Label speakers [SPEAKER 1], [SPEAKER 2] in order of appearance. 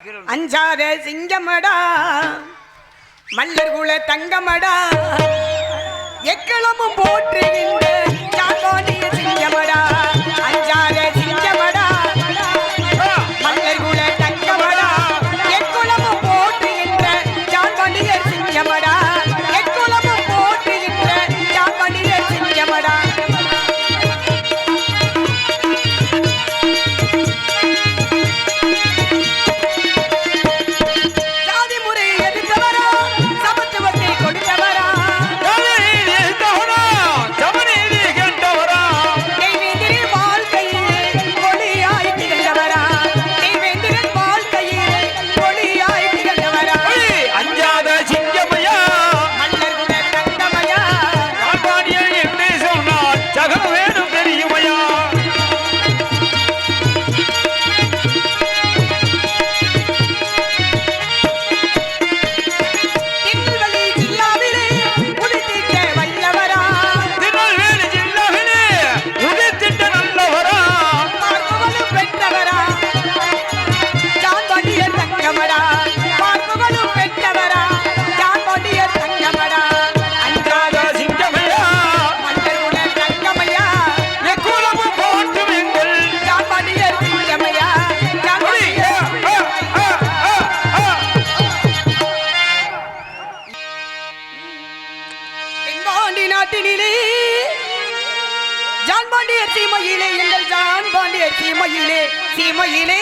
[SPEAKER 1] அஞ்சாத சிங்கமடா மல்லர் குல தங்கமடா எக்களமும் போற்றுகின்ற சீமையிலே சீமையிலே.